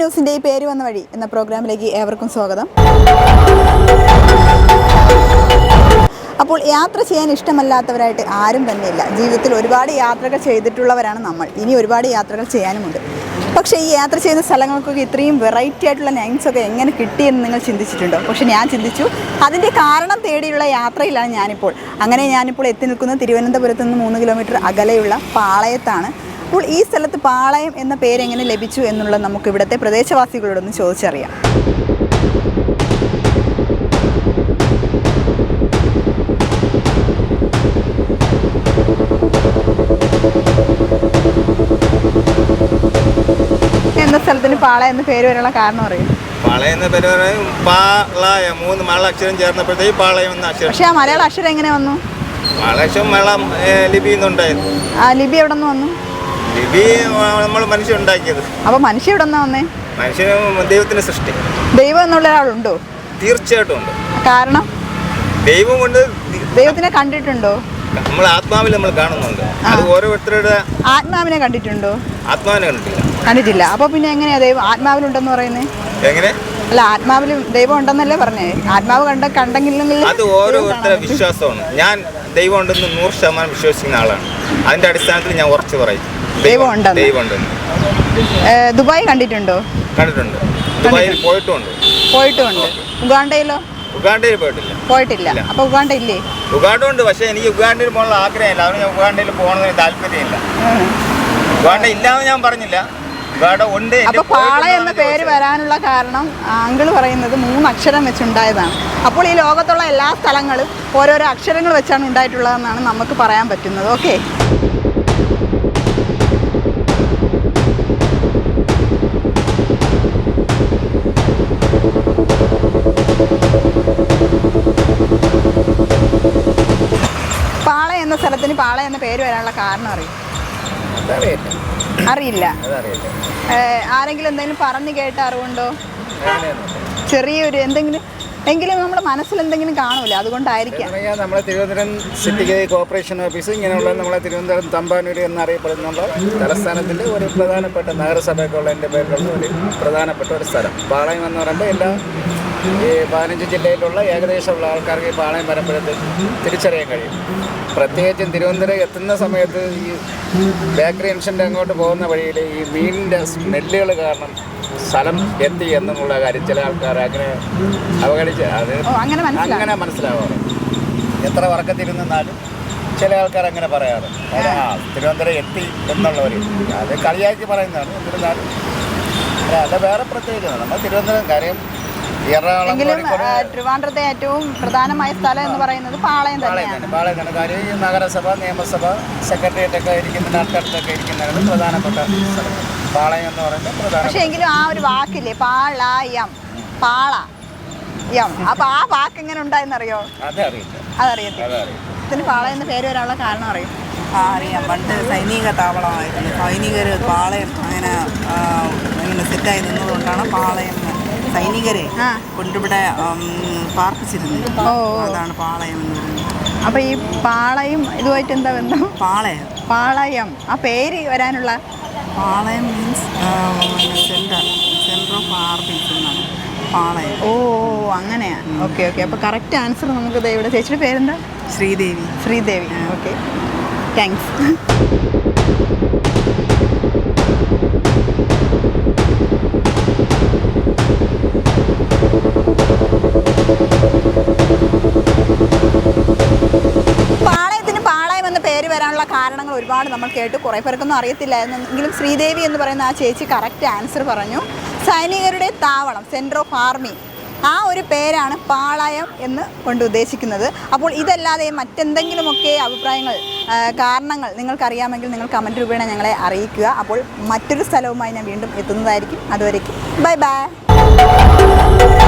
ന്യൂസിന്റെ ഈ പേര് വന്ന വഴി എന്ന പ്രോഗ്രാമിലേക്ക് ഏവർക്കും സ്വാഗതം. അപ്പോൾ യാത്ര ചെയ്യാൻ ഇഷ്ടമല്ലാത്തവരായിട്ട് ആരും തന്നെയില്ല. ജീവിതത്തിൽ ഒരുപാട് യാത്രകൾ ചെയ്തിട്ടുള്ളവരാണ് നമ്മൾ. ഇനി ഒരുപാട് യാത്രകൾ ചെയ്യാനുമുണ്ട്. പക്ഷേ ഈ യാത്ര ചെയ്യുന്ന സ്ഥലങ്ങൾക്കൊക്കെ ഇത്രയും വെറൈറ്റി ആയിട്ടുള്ള നൈൻസ് ഒക്കെ എങ്ങനെ കിട്ടിയെന്ന് നിങ്ങൾ ചിന്തിച്ചിട്ടുണ്ടോ? പക്ഷെ ഞാൻ ചിന്തിച്ചു അതിന്റെ കാരണം തേടിയുള്ള യാത്രയിലാണ് ഞാനിപ്പോൾ. അങ്ങനെ ഞാനിപ്പോൾ എത്തി നിൽക്കുന്നത് തിരുവനന്തപുരത്ത് നിന്ന് മൂന്ന് കിലോമീറ്റർ അകലെയുള്ള പാളയത്താണ്. അപ്പോൾ ഈ സ്ഥലത്ത് പാളയം എന്ന പേര് എങ്ങനെ ലഭിച്ചു എന്നുള്ളത് നമുക്ക് ഇവിടുത്തെ പ്രദേശവാസികളോടൊന്ന് ചോദിച്ചറിയാം. എന്ന സ്ഥലത്തിന് പാളയം എന്ന പേര് വരാനുള്ള കാരണം അറിയും? എന്ന പേര് പറയും പാളയ. മൂന്ന് മലക്ഷരം ചേർന്നപ്പോഴത്തേക്ക് പാളയം എന്ന അക്ഷരം. പക്ഷെ ആ മലയാള അക്ഷരം എങ്ങനെ വന്നു? ആ ലിപി എവിടെ നിന്ന് വന്നു? ലിപി നമ്മൾ മനുഷ്യൻ ഉണ്ടാക്കിയത്. അപ്പോൾ മനുഷ്യ വന്നേ? മനുഷ്യന് ദൈവത്തിന്റെ സൃഷ്ടി. ദൈവം എന്നുള്ള ഒരാളുണ്ടോ തീർച്ചയായിട്ടും ഉണ്ട്. കാരണം? ദൈവം കൊണ്ട് ദൈവത്തിനെ കണ്ടിട്ടുണ്ടോ? നമ്മൾ ആത്മാവിൽ നമ്മൾ കാണുന്നുണ്ട്. അത് ഓരോരുത്തരുടെ ആത്മാവിനെ കണ്ടിട്ടുണ്ടോ? ആത്മാവിനെ കണ്ടിട്ടില്ല. കണ്ടിട്ടില്ല. അപ്പോൾ പിന്നെ എങ്ങനെയാ ദൈവം ആത്മാവിലുണ്ടെന്ന് പറയുന്നത് എങ്ങനെ? അല്ല ആത്മാവിൽ ദൈവം ഉണ്ടെന്നല്ലേ പറഞ്ഞേ? ആത്മാവ് കണ്ട കണ്ടെങ്കിലും അത് ഓരോരുത്തരുടെ വിശ്വാസമാണ്. ഞാൻ ദൈവം ഉണ്ടെന്ന് നൂറ് ശതമാനം വിശ്വസിക്കുന്ന ആളാണ്. അതിന്റെ അടിസ്ഥാനത്തിൽ ഞാൻ ഉറച്ചു പറയും. ദൈവം ഉണ്ടെന്ന്. ദൈവം ഉണ്ടെന്ന് ദുബായ് കണ്ടിട്ടുണ്ടോ? കണ്ടിട്ടുണ്ട്. ദുബായിൽ പോയിട്ടുമുണ്ട്. പോയിട്ടുമുണ്ട്. ഉഗാണ്ടയിലോ? ഉഗാണ്ടയിൽ പോയിട്ടില്ല. പോയിട്ടില്ല. അപ്പൊ ഉഗാണ്ട ഇല്ലേ? ഉഗാണ്ട ഉണ്ട് പക്ഷെ എനിക്ക് ഉഗാണ്ടയിൽ പോകാനുള്ള ആഗ്രഹമില്ല. അതുകൊണ്ട് ഞാൻ ഉഗാണ്ടയിൽ പോകണമെന്ന് താല്പര്യമില്ല. ഉഗാണ്ട ഇല്ലാന്ന് ഞാൻ പറഞ്ഞില്ല. ഉഗാണ്ട ഉണ്ട് എന്റെ അപ്പൊ പാള എന്ന പേര് വരാനുള്ള കാരണം ആങ്കിൾ പറയുന്നത് മൂന്ന് അക്ഷരം വെച്ചുണ്ടായതാണ്. അപ്പോൾ ഈ ലോകത്തുള്ള എല്ലാ സ്ഥലങ്ങളും ഓരോരോ അക്ഷരങ്ങൾ വെച്ചാണ് ഉണ്ടായിട്ടുള്ളതെന്നാണ് നമുക്ക് പറയാൻ പറ്റുന്നത്. ഓക്കെ? സ്ഥലത്തിന് പാള എന്ന പേര് വരാനുള്ള കാരണം അറിയും? അറിയില്ല. ആരെങ്കിലും എന്തെങ്കിലും പറഞ്ഞു കേട്ട അറിവുണ്ടോ? ചെറിയൊരു എന്തെങ്കിലും എങ്കിലും നമ്മുടെ മനസ്സിൽ എന്തെങ്കിലും കാണൂല? അതുകൊണ്ടായിരിക്കാം. നമ്മുടെ തിരുവനന്തപുരം സിറ്റിക്ക് കോർപ്പറേഷൻ ഓഫീസ് ഇങ്ങനെയുള്ള നമ്മളെ തിരുവനന്തപുരം തമ്പാനൂർ എന്നറിയപ്പെടുന്നുള്ള തലസ്ഥാനത്തിന്റെ ഒരു പ്രധാനപ്പെട്ട നഗരസഭയ്ക്കുള്ളതിന്റെ പേരിലുള്ള ഒരു പ്രധാനപ്പെട്ട ഒരു സ്ഥലം. പാളയം എന്ന് പറയുമ്പോൾ എല്ലാ ഈ പതിനഞ്ച് ജില്ലയിലുള്ള ഏകദേശമുള്ള ആൾക്കാർക്ക് ഈ പാളയം വരുമ്പോഴത്തേക്ക് തിരിച്ചറിയാൻ കഴിയും. പ്രത്യേകിച്ചും തിരുവനന്തപുരം എത്തുന്ന സമയത്ത് ഈ ബേക്കറി ജംഗ്ഷന്റെ അങ്ങോട്ട് പോകുന്ന വഴിയിൽ ഈ മീനിന്റെ സ്മെല്ലുകൾ കാരണം സ്ഥലം എന്ത് എന്നുള്ള കാര്യം ചില ആൾക്കാർ അങ്ങനെ അവഗണിച്ച് അത് അങ്ങനെ മനസ്സിലാവും അങ്ങനെ മനസ്സിലാവാറ് എത്ര വർക്കത്തിരുന്നാലും ചില ആൾക്കാർ അങ്ങനെ പറയാറ്. ആ തിരുവനന്തപുരം എത്തി എന്നുള്ളവർ അത് കളിയാക്കി പറയുന്നതാണ്. എന്നിരുന്നാലും അല്ല, അത് വേറെ പ്രത്യേകത നമ്മൾ തിരുവനന്തപുരം കാര്യം എങ്കിലും ട്രിവാൻഡ്രത്തെ ഏറ്റവും പ്രധാനമായ സ്ഥലം എന്ന് പറയുന്നത് പാളയം തന്നെയാണ്. തന്നെ. പാളയം തന്നെ. കാര്യം ഈ നഗരസഭ നിയമസഭ സെക്രട്ടേറിയറ്റ് ഒക്കെ ഇരിക്കുന്ന അടുത്തടുത്തൊക്കെ ഇരിക്കുന്നതാണ് പ്രധാനപ്പെട്ട പാളയം എന്ന് പറയുന്നത് പ്രധാന പക്ഷെ എങ്കിലും ആ ഒരു വാക്കില്ലേ? പാളയം പാള യം. അപ്പൊ ആ വാക്ക് എങ്ങനെ ഉണ്ടായെന്നറിയോ? അതറിയത്തില്ല. ഇതിന് പാളയം എന്ന പേര് വരാനുള്ള കാരണം അറിയും? ആ അറിയാം. പണ്ട് സൈനിക താവളമായിരുന്നു. സൈനികർ പാളയം അങ്ങനെ ഇങ്ങനെ സെറ്റായി നിന്നതുകൊണ്ടാണ് പാളയം സൈനികരെ. കൊണ്ടിവിടെ പാർപ്പിച്ചിരുന്നത്. ഓ. അതാണ് പാളയം എന്ന് പറയുന്നത്. അപ്പൊ ഈ പാളയും ഇതുമായിട്ട് എന്താ ബന്ധം? പാളയം. പാളയം. ആ പേര് വരാനുള്ള Palayam means centre centre of artist എന്നാണ്. പാളയം. ഓ ഓ, അങ്ങനെയാ. ഓക്കെ ഓക്കെ അപ്പോൾ കറക്റ്റ് ആൻസർ നമുക്ക് ഇവിടെ ചേച്ചിയുടെ പേരെന്താ? ശ്രീദേവി. ശ്രീദേവി. ഓക്കെ താങ്ക്സ് വരാനുള്ള കാരണങ്ങൾ ഒരുപാട് നമ്മൾ കേട്ടു കുറേ പേർക്കൊന്നും അറിയത്തില്ലായിരുന്നു എങ്കിലും ശ്രീദേവി എന്ന് പറയുന്ന ആ ചേച്ചി കറക്റ്റ് ആൻസർ പറഞ്ഞു. സൈനികരുടെ താവളം സെന്റർ ഓഫ് ആർമി ആ ഒരു പേരാണ് പാളയം എന്ന് കൊണ്ട് ഉദ്ദേശിക്കുന്നത്. അപ്പോൾ ഇതല്ലാതെ മറ്റെന്തെങ്കിലുമൊക്കെ അഭിപ്രായങ്ങൾ കാരണങ്ങൾ നിങ്ങൾക്കറിയാമെങ്കിൽ നിങ്ങൾ കമന്റ് രൂപേണ ഞങ്ങളെ അറിയിക്കുക. അപ്പോൾ മറ്റൊരു സ്ഥലവുമായി ഞാൻ വീണ്ടും എത്തുന്നതായിരിക്കും. അതുവരേക്കും. Bye bye